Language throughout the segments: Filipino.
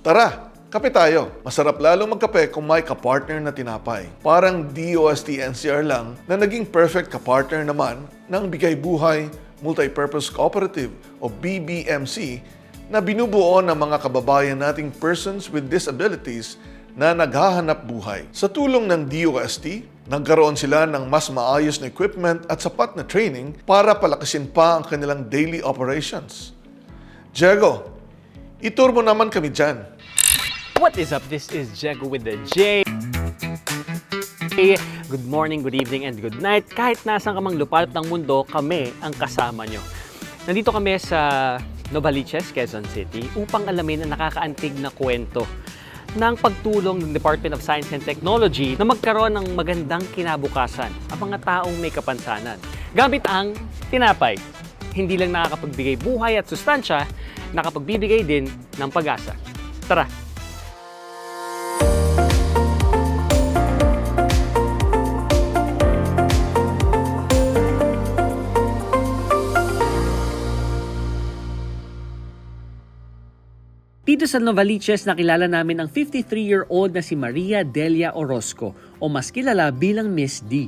Tara, kape tayo. Masarap lalong magkape kung may kapartner na tinapay. Parang DOST NCR lang na naging perfect kapartner naman ng Bigay Buhay Multipurpose Cooperative o BBMC na binubuo ng mga kababayan nating persons with disabilities na naghahanap buhay. Sa tulong ng DOST, nagkaroon sila ng mas maayos na equipment at sapat na training para palakasin pa ang kanilang daily operations. Diego, itur mo naman kami dyan. What is up? This is Jego with the J. Good morning, good evening, and good night. Kahit nasaan ka mang lupalop ng mundo, kami ang kasama nyo. Nandito kami sa Novaliches, Quezon City upang alamin ang nakakaantig na kwento ng pagtulong ng Department of Science and Technology na magkaroon ng magandang kinabukasan ang mga taong may kapansanan. Gamit ang tinapay. Hindi lang nakakapagbigay buhay at sustansya, nakapagbibigay din ng pag-asa. Tara, Dito sa Novaliches, nakilala namin ang 53-year-old na si Maria Delia Orozco o mas kilala bilang Miss D.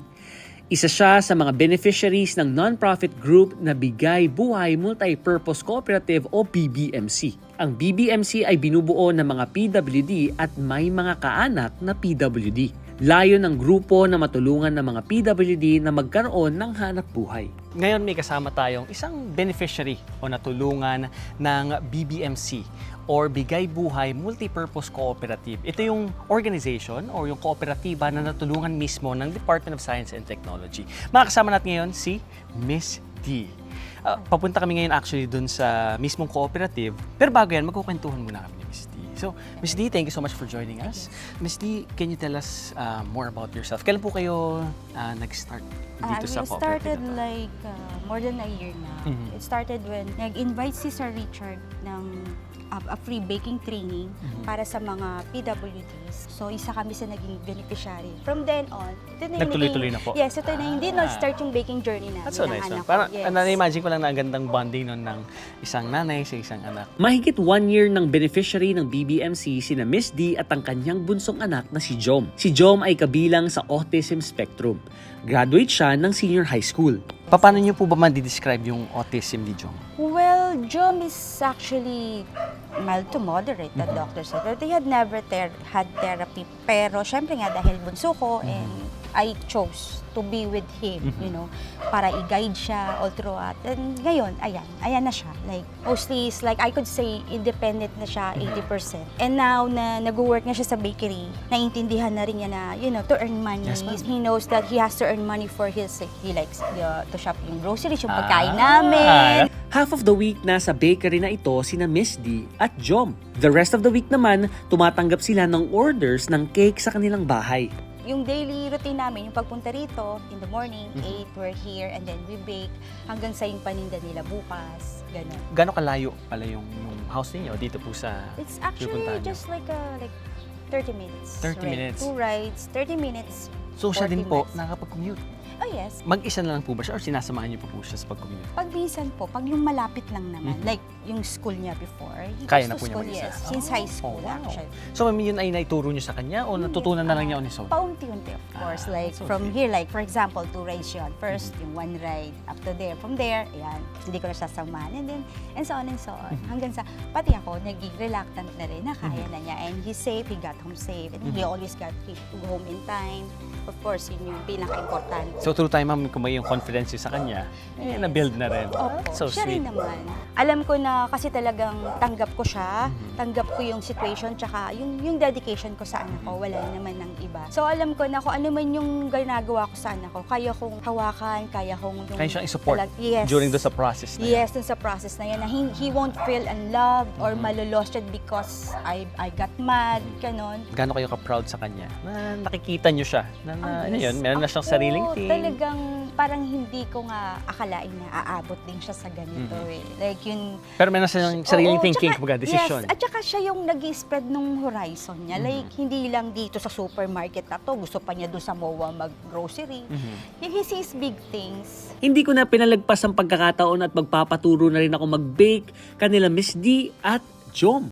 Isa siya sa mga beneficiaries ng non-profit group na Bigay Buhay Multipurpose Cooperative o BBMC. Ang BBMC ay binubuo ng mga PWD at may mga kaanak na PWD. Layo ng grupo na matulungan ng mga PWD na magkaroon ng hanap buhay. Ngayon may kasama tayong isang beneficiary o natulungan ng BBMC or Bigay Buhay Multipurpose Cooperative. Ito yung organization or yung kooperatiba na natulungan mismo ng Department of Science and Technology. Makakasama natin ngayon si Miss D. Ah, papunta kami ngayon actually dun sa mismong cooperative. Pero bago yan, magkukwentuhan muna kami ni Miss D. So, Miss D, thank you so much for joining us. Miss D, can you tell us uh, more about yourself? Kailan po kayo uh, nag-start Ah, dito sa we cooperative? started na to? like uh, more than a year na. Mhm. It started when nag-invite si Sir Richard ng a free baking training Mhm. para sa mga PWDs. So, isa kami sa naging beneficiary. From then on, ito na yung Nagtuloy-tuloy naging- na po? Yes, ito na yung, din Ah. na-start yung baking journey namin That's so ng nice. No? anak ko. Parang Yes. yes. na-imagine ko lang na ang gandang bonding nun ng isang nanay sa isang anak. Mahigit one year ng beneficiary ng BBMC sina Miss D at ang kanyang bunsong anak na si Jom. Si Jom ay kabilang sa autism spectrum. Graduate siya ng senior high school. Paano niyo po ba ma-describe yung autism ni Jong? Well, Jom is actually mild to moderate, the Mhm. doctor said. But he had never ter- had therapy. Pero syempre nga dahil bunso ko and I chose to be with him, Mhm. you know, para i-guide siya all throughout. And ngayon, ayan, ayan na siya. Like, mostly is like, I could say, independent na siya, 80%. And now na nag-work na siya sa bakery, naiintindihan na rin niya na, you know, to earn money. Yes. He knows that he has to earn money for his, he likes uh, to shop yung groceries, yung Ah. pagkain namin. Half of the week nasa bakery na ito sina Miss D at Jom. The rest of the week naman, tumatanggap sila ng orders ng cake sa kanilang bahay. Yung daily routine namin, yung pagpunta rito, in the morning, Mhm. 8, we're here, and then we bake, hanggang sa yung paninda nila bukas, ganun. Gano'ng kalayo pala yung, yung house ninyo dito po sa... It's actually just like a, like 30 minutes. 30 ride. minutes. Two rides, 30 minutes. So siya 40 din po minutes. nakakapag-commute. Yes. Mag-isa na lang po ba siya or sinasamahan niyo pa po siya sa pag-commute? Pag minsan po, pag yung malapit lang naman, Mhm. like yung school niya before, he Kaya na goes to po niya school, mag-isa? yes, since Oh, high school oh, wow. actually. So ma'am, yun ay naituro niyo sa kanya o natutunan na lang niya on his own? Paunti-unti, of course. Ah, like, so from here, like, for example, two rides yun. First, yung one ride. Up to there. From there, ayan, hindi ko na sasamahan. And then, and so on and so on. Mhm. Hanggang sa, pati ako, naging reluctant na rin na kaya Mhm. na niya. And he's safe, he got home safe. And he always got to home in time. Of course, yun yung pinaka-importante. So through time ma'am, kung may yung confidence niyo sa kanya, eh, na-build na rin. Opo, So siya sweet. rin naman. Alam ko na kasi talagang tanggap ko siya, Mhm. tanggap ko yung situation, tsaka yung, yung dedication ko sa anak ko, wala naman ng iba. So alam ko na kung ano man yung ginagawa ko sa anak ko, kaya kong hawakan, kaya kong yung... Kaya siyang i-support talag- yes. During the sa process na yun. Yes, dun sa process na yan, na he, he won't feel unloved or Mhm. malolost yet because I, I got mad, ganon. Gaano kayo ka-proud sa kanya? Na nakikita niyo siya. Na, na ano yes. yun, meron na siyang Ako, sariling team. talagang parang hindi ko nga akalain na aabot din siya sa ganito eh. Like yun, Pero meron na siyang sariling Oo, thinking, tsaka- kumbaga, decision. Yes, at saka siya yung nag spread nung horizon niya. Like, hindi lang dito sa supermarket na to. Gusto pa niya doon sa MOA mag-grocery. He sees big things. Hindi ko na pinalagpas ang pagkakataon at magpapaturo na rin ako mag-bake kanila Miss D at Jom.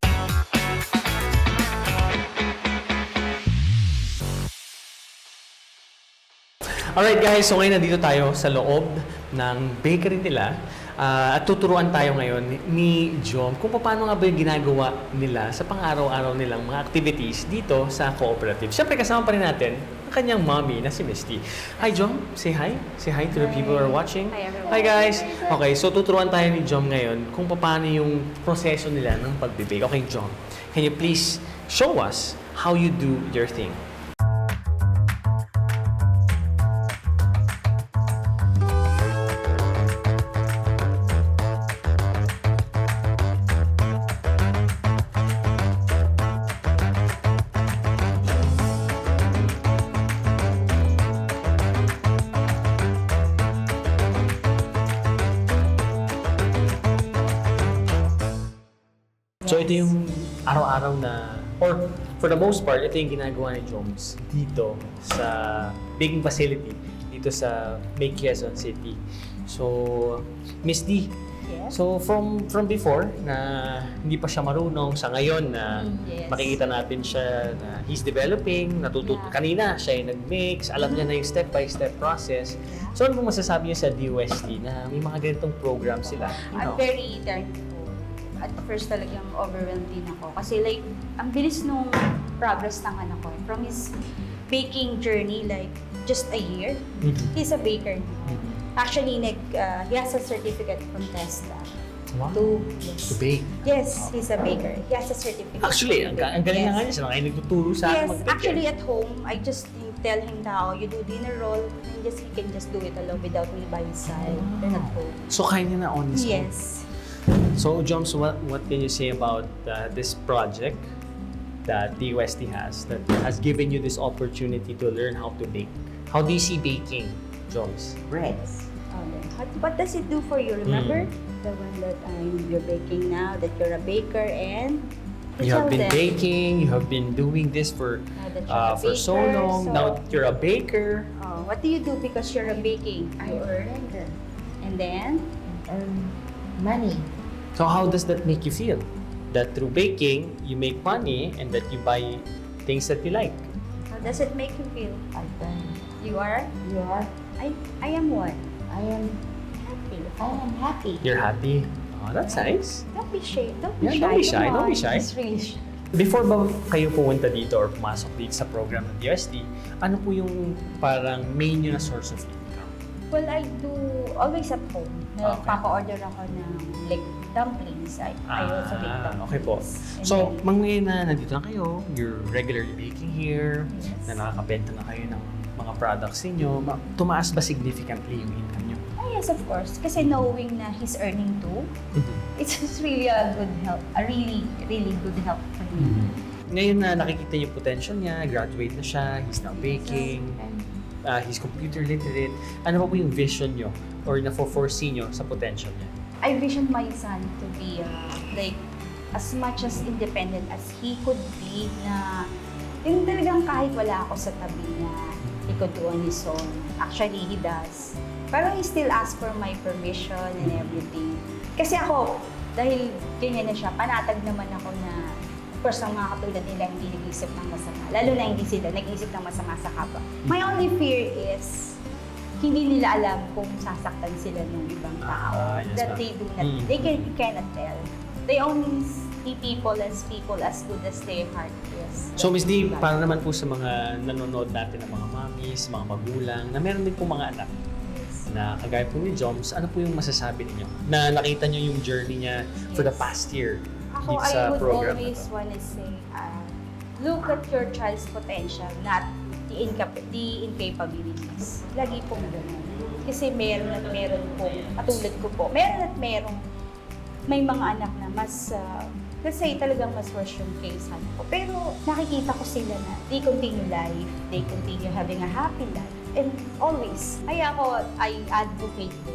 Alright guys, so ngayon nandito tayo sa loob ng bakery nila. Ah, at tuturuan tayo ngayon ni- ni Jom kung paano nga ba yung ginagawa nila sa pang-araw-araw nilang mga activities dito sa cooperative. Siyempre kasama pa rin natin ang kanyang mommy na si Misty. Hi Jom, say hi. Say hi to the people who are watching. Hi, everyone. Hi guys. Okay, so tuturuan tayo ni Jom ngayon kung paano yung proseso nila ng pagbibake. Okay Jom, can you please show us how you do your thing? Or for the most part, ito yung ginagawa ni Jones dito sa baking facility dito sa May Quezon City. So, Miss D, Yes. so from from before na hindi pa siya marunong sa ngayon na Mm, yes. makikita natin siya na he's developing, natututo Yeah. kanina siya yung nag-mix, alam niya na yung step-by-step process. So ano pong masasabi niyo sa DOST na may mga ganitong program sila? You I'm know? very thankful. At first talagang overwhelmed din ako. Kasi like, ang bilis nung progress ng anak ko. From his baking journey, like, just a year, Mhm. he's a baker now. Mhm. Actually, like, uh, he has a certificate from TESDA. Wow. To, To bake. yes, he's a baker. He has a certificate. Actually, ang, ang galing na nga niya. Yes. Siya na kayo nagtuturo sa akin Yes, mag-bake. actually at home, I just tell him now, you do dinner roll, and just he can just do it alone without me by his side. Then at home. So, kaya niya na on his own. Yes. So, Joms, what, what can you say about uh, this project that the UST has that has given you this opportunity to learn how to bake? How do you see baking, Joms? breads. Oh, then What, what does it do for you? Remember Mm. the one that um, you're baking now, that you're a baker and You have been them baking, you have been doing this for now uh, a for so long. so, Now that you're a baker. oh, what do you do because you're a baking? I You earn, earn and then earn money. So, how does that make you feel? That through baking, you make money and that you buy things that you like. how does it make you feel? I earn. You are? You are. I I am one. I am. Happy. I am happy. You're happy. Oh, that's nice. Don't be shy. Don't be Yeah, shy. don't be shy, Come don't be on. shy. It's really shy. Before ba kayo pumunta dito or pumasok dito sa program ng DSD, ano po yung parang main nyo na source of income? Well, I do always at home. Nagpapa-order ako ng like dumplings. I, I also make Ah, dumplings. okay po. And So, then- mang ngayon na nandito na kayo, you're regularly baking here, Yes. na nakakabenta na kayo ng mga products ninyo, ma- tumaas ba significantly yung income nyo? Ah, yes, of course. Kasi knowing na he's earning too, it's just really a good help. A really, really good help for me. Ngayon na nakikita yung potential niya, graduate na siya, he's now baking, And uh, he's computer literate, ano pa po yung vision nyo or na-foresee nyo sa potential niya? I vision my son to be uh, like as much as independent as he could be na yung talagang kahit wala ako sa tabi niya, he could do on his own. Actually, he does. Pero he still asks for my permission and everything. Kasi ako, dahil ganyan na siya, panatag naman ako na course, ang mga katulad nila hindi nag-isip ng masama. Lalo na hindi sila nag-isip ng masama sa kapwa. My only fear is hindi nila alam kung sasaktan sila ng ibang tao. Ah, yes, that they do not, Mm. they can, cannot tell. They only see people as people as good as their heart is. So Miss D, para naman po sa mga nanonood natin ng mga mommies, mga magulang, na meron din po mga anak Yes. na kagaya po ni Joms, ano po yung masasabi ninyo? Na nakita nyo yung journey niya for the Yes. past year Ako, dito I would program always to. want to say, uh, look at your child's potential, not the, incap- the incapabilities. Lagi pong ganun. Kasi meron at meron po, katulad ko po, meron at merong may mga anak na mas, uh, let's say talagang mas worse yung case ano ko. Pero nakikita ko sila na they continue life, they continue having a happy life. And always, kaya ako, I advocate ko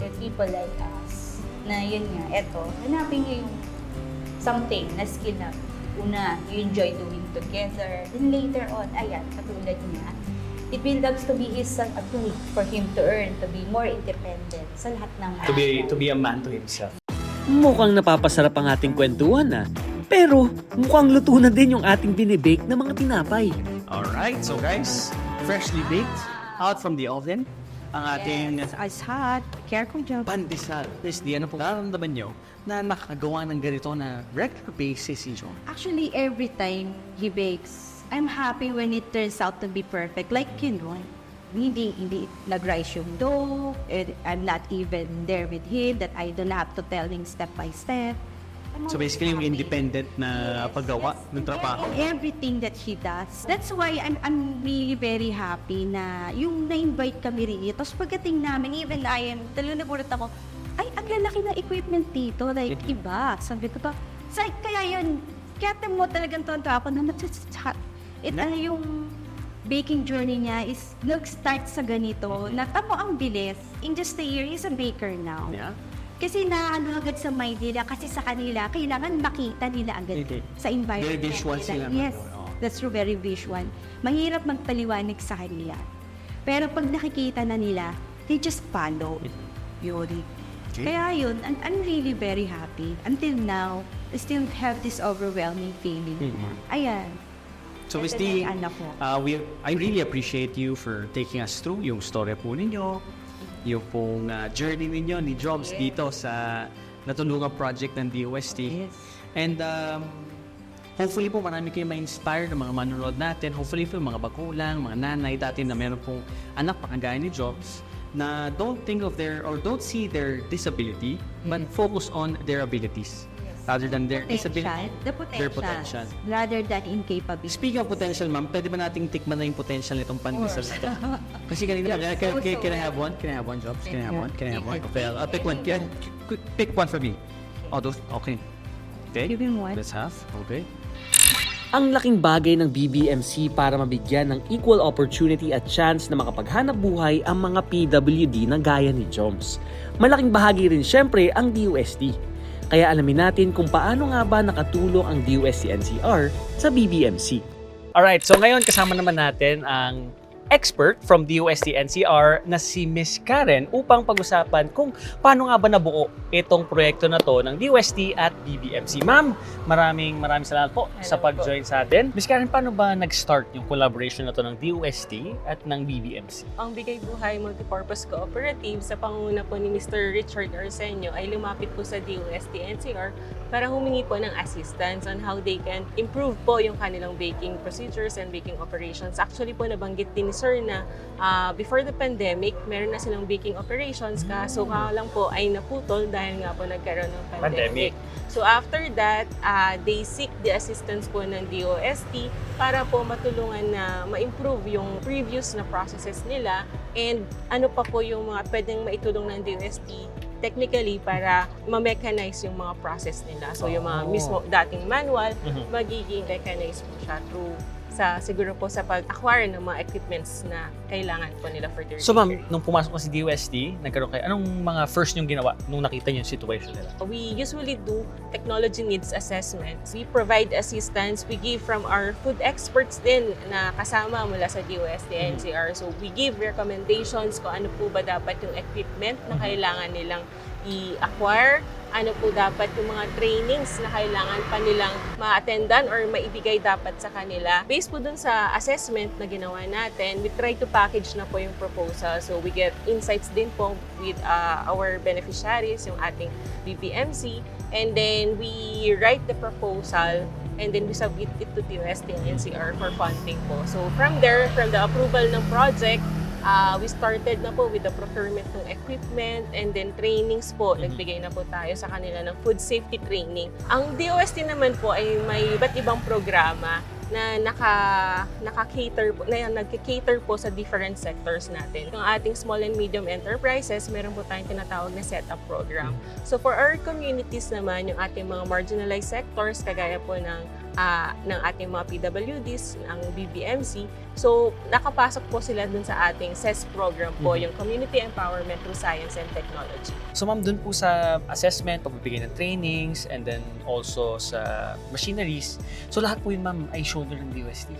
that people like us, na yun nga, eto, hanapin niyo yung something na skill na una, you enjoy doing together. Then later on, ayan, katulad niya, it builds to be his son a tool for him to earn, to be more independent sa lahat ng To be, to be a man to himself. Mukhang napapasarap ang ating kwentuhan na. Pero mukhang luto na din yung ating binibake na mga tinapay. Alright, so guys, freshly baked out from the oven ang ating As hot, care kong job. pandesal. D, ano po nararamdaman nyo na nakagawa ng ganito na regular basis si John? Actually, every time he bakes, I'm happy when it turns out to be perfect. Like one. Hindi, hindi nag-rise yung dough. and I'm not even there with him that I don't have to tell him step by step. So basically yung independent na paggawa ng trabaho. Everything that he does. That's why I'm, I'm really very happy na yung na-invite kami rin. Tapos pagdating namin, even I am, talagang nagulat ako, ay, ang lalaki na equipment dito. Like, iba. Sabi ko to, sa, kaya yun, kaya mo talagang tonto ako na natsatsa. It, ano yung baking journey niya is nag-start sa ganito. Natamo ang bilis. In just a year, he's a baker now. Yeah? Kasi naano agad sa mind nila, kasi sa kanila, kailangan makita nila agad Okay. sa environment. Very visual nila. sila. Yes, Oo. that's true, very visual. Mahirap magpaliwanag sa kanila. Pero pag nakikita na nila, they just follow. Yun. Okay. Kaya yun, I'm, I'm really very happy. Until now, I still have this overwhelming feeling. Mhm. Ayan. So Miss Ito D, na yung anak ko. uh, we, I really appreciate you for taking us through yung story po ninyo, yung pong uh, journey ninyo ni Jobs dito sa natulungan project ng DOST. Yes. And um, hopefully po marami kayong ma-inspire ng mga manonood natin. Hopefully po yung mga bagulang, mga nanay dati na meron pong anak pa kagaya ni Jobs na don't think of their or don't see their disability but focus on their abilities rather than their Potential. disability. The potential. Their potential. Rather than incapability. Speaking of potential, ma'am, pwede ba nating tikman na yung potential nitong pandesal na ito? Kasi kanina, Yeah, can, can, can I have one? Can I have one, Jobs? Can I have one? Can I have one? Okay, I'll, I'll pick one. Can, pick one for me. Oh, those, okay. Okay. Give him one. Let's have. Okay. Ang laking bagay ng BBMC para mabigyan ng equal opportunity at chance na makapaghanap buhay ang mga PWD na gaya ni Joms. Malaking bahagi rin syempre ang DUSD. Kaya alamin natin kung paano nga ba nakatulong ang DUSD NCR sa BBMC. Alright, so ngayon kasama naman natin ang expert from DUSD NCR na si Miss Karen upang pag-usapan kung paano nga ba nabuo itong proyekto na to ng DUSD at BBMC. Ma'am, maraming maraming salamat po sa pag-join sa atin. Miss Karen, paano ba nag-start yung collaboration na to ng DUSD at ng BBMC? Ang Bigay Buhay Multipurpose Cooperative sa pangunguna po ni Mr. Richard Arsenio ay lumapit po sa DOST NCR para humingi po ng assistance on how they can improve po yung kanilang baking procedures and baking operations. Actually po nabanggit din ni Sir na ah, before the pandemic, meron na silang baking operations ka lang po ay naputol dahil nga po nagkaroon ng Pandemic. pandemic. So after that, ah, they seek the assistance po ng DOST para po matulungan na ma-improve yung previous na processes nila and ano pa po yung mga pwedeng maitulong ng DOST technically para ma-mechanize yung mga process nila. So yung mga Oh. mismo dating manual, Mhm. magiging mechanize po siya through sa siguro po sa pag-acquire ng mga equipments na kailangan po nila for their So ma'am, nung pumasok ka sa DUSD, nagkaroon kayo, anong mga first yung ginawa nung nakita niyo yung situation nila? We usually do technology needs assessments. We provide assistance. We give from our food experts din na kasama mula sa DOST NCR. So we give recommendations kung ano po ba dapat yung equipment na kailangan nilang i-acquire, ano po dapat yung mga trainings na kailangan pa nilang ma-attendan or maibigay dapat sa kanila. Based po dun sa assessment na ginawa natin, we try to package na po yung proposal. So we get insights din po with uh, our beneficiaries, yung ating BPMC, and then we write the proposal and then we submit it to and NCR for funding po. So from there, from the approval ng project, uh, we started na po with the procurement ng equipment and then trainings po. Nagbigay na po tayo sa kanila ng food safety training. Ang DOST naman po ay may iba't ibang programa na naka naka-cater po na nagki-cater po sa different sectors natin. Yung ating small and medium enterprises, meron po tayong tinatawag na setup program. So for our communities naman, yung ating mga marginalized sectors kagaya po ng ah, ng ating mga PWDs, ng BBMC. So nakapasok po sila dun sa ating CES program po, Mhm. yung Community Empowerment through Science and Technology. So ma'am, dun po sa assessment, pagbibigay ng trainings, and then also sa machineries, so lahat po yun ma'am ay shoulder ng DUSD.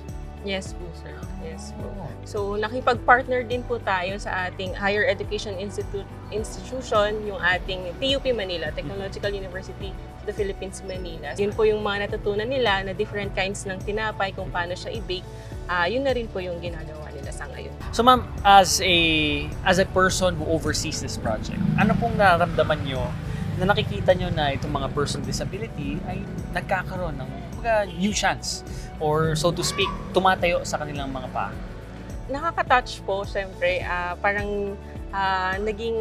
Yes po, sir. Yes po. So, nakipag-partner din po tayo sa ating higher education institute institution, yung ating TUP Manila, Technological University of the Philippines, Manila. Yun po yung mga natutunan nila na different kinds ng tinapay, kung paano siya i-bake. Ah, yun na rin po yung ginagawa nila sa sa ngayon. So ma'am, as a as a person who oversees this project, ano pong nararamdaman nyo na nakikita nyo na itong mga person with disability ay nagkakaroon ng mga new chance or so to speak, tumatayo sa kanilang mga paa? nakaka-touch po, syempre, ah, parang ah, naging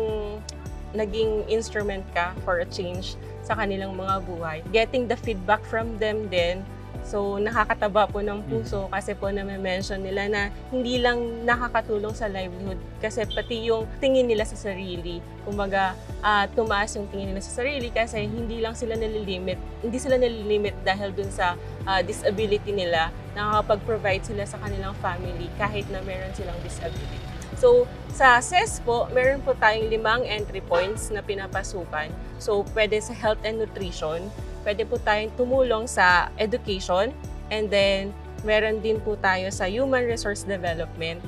naging instrument ka for a change sa kanilang mga buhay. Getting the feedback from them din, so nakakataba po ng puso kasi po na-mention nila na hindi lang nakakatulong sa livelihood kasi pati yung tingin nila sa sarili. Kumbaga, ah, tumaas yung tingin nila sa sarili kasi hindi lang sila nalilimit, hindi sila nalilimit dahil dun sa ah, disability nila, nakakapag-provide sila sa kanilang family kahit na meron silang disability. So, sa CES po, meron po tayong limang entry points na pinapasukan. So, pwede sa health and nutrition, pwede po tayong tumulong sa education, and then meron din po tayo sa human resource development.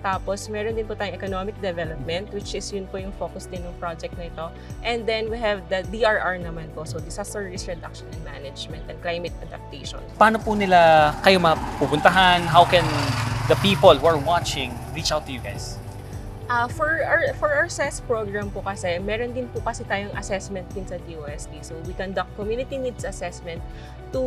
Tapos, meron din po tayong economic development, which is yun po yung focus din ng project na ito. And then, we have the DRR naman po, so Disaster Risk Reduction and Management and Climate Adaptation. Paano po nila kayo mapupuntahan? How can the people who are watching reach out to you guys? Ah, for our for our CES program po kasi, meron din po kasi tayong assessment din sa DOST. So we conduct community needs assessment to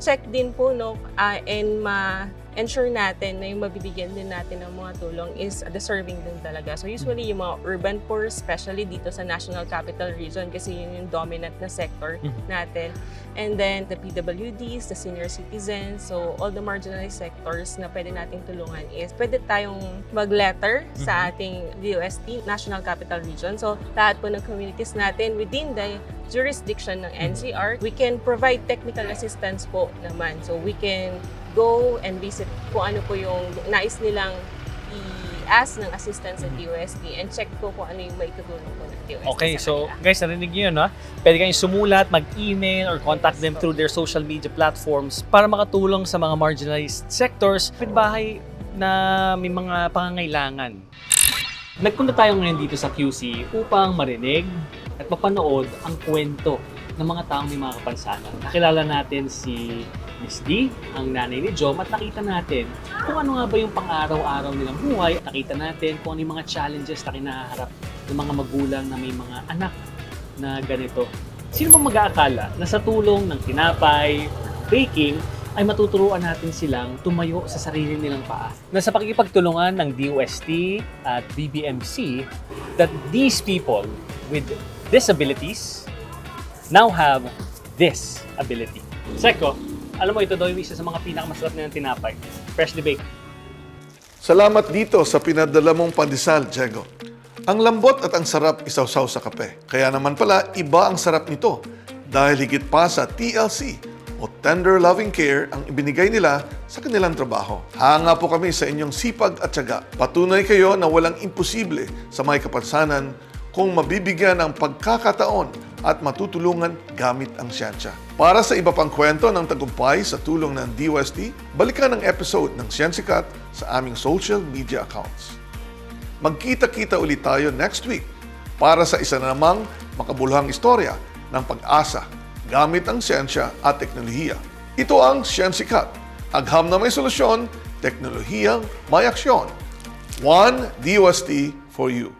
check din po no ah, and ma ensure natin na yung mabibigyan din natin ng mga tulong is deserving din talaga. So usually yung mga urban poor, especially dito sa National Capital Region kasi yun yung dominant na sector natin. And then the PWDs, the senior citizens, so all the marginalized sectors na pwede nating tulungan is pwede tayong mag-letter sa ating DOST, National Capital Region. So lahat po ng communities natin within the jurisdiction ng NCR, we can provide technical assistance po naman. So we can go and visit kung ano po yung nais nilang i-ask ng assistance sa DOST and check po kung ano yung maitutulong po ng DOST Okay, sa so kanila. guys, narinig nyo yun, ha? Pwede kayong sumulat, mag-email, or contact them through their social media platforms para makatulong sa mga marginalized sectors, bahay na may mga pangangailangan. Nagpunta tayo ngayon dito sa QC upang marinig at mapanood ang kwento ng mga taong may mga kapansanan. Nakilala natin si Miss D, ang nanay ni Jom, at nakita natin kung ano nga ba yung pang-araw-araw nilang buhay. At nakita natin kung ano yung mga challenges na kinaharap ng mga magulang na may mga anak na ganito. Sino bang mag-aakala na sa tulong ng tinapay baking ay matuturuan natin silang tumayo sa sarili nilang paa. Na sa pakikipagtulungan ng DOST at BBMC that these people with disabilities now have this ability. Seko, alam mo ito daw yung isa sa mga pinakamasarap nilang tinapay. Freshly baked. Salamat dito sa pinadala mong pandesal, Diego. Ang lambot at ang sarap isawsaw sa kape. Kaya naman pala, iba ang sarap nito dahil higit pa sa TLC o Tender Loving Care ang ibinigay nila sa kanilang trabaho. Hanga po kami sa inyong sipag at tiyaga. Patunay kayo na walang imposible sa may kapansanan kung mabibigyan ng pagkakataon at matutulungan gamit ang siyensya. Para sa iba pang kwento ng tagumpay sa tulong ng DOST, balikan ang episode ng Siyensikat sa aming social media accounts. Magkita-kita ulit tayo next week para sa isa na namang makabuluhang istorya ng pag-asa gamit ang siyensya at teknolohiya. Ito ang Siyensikat. Agham na may solusyon, teknolohiyang may aksyon. One DOST for you.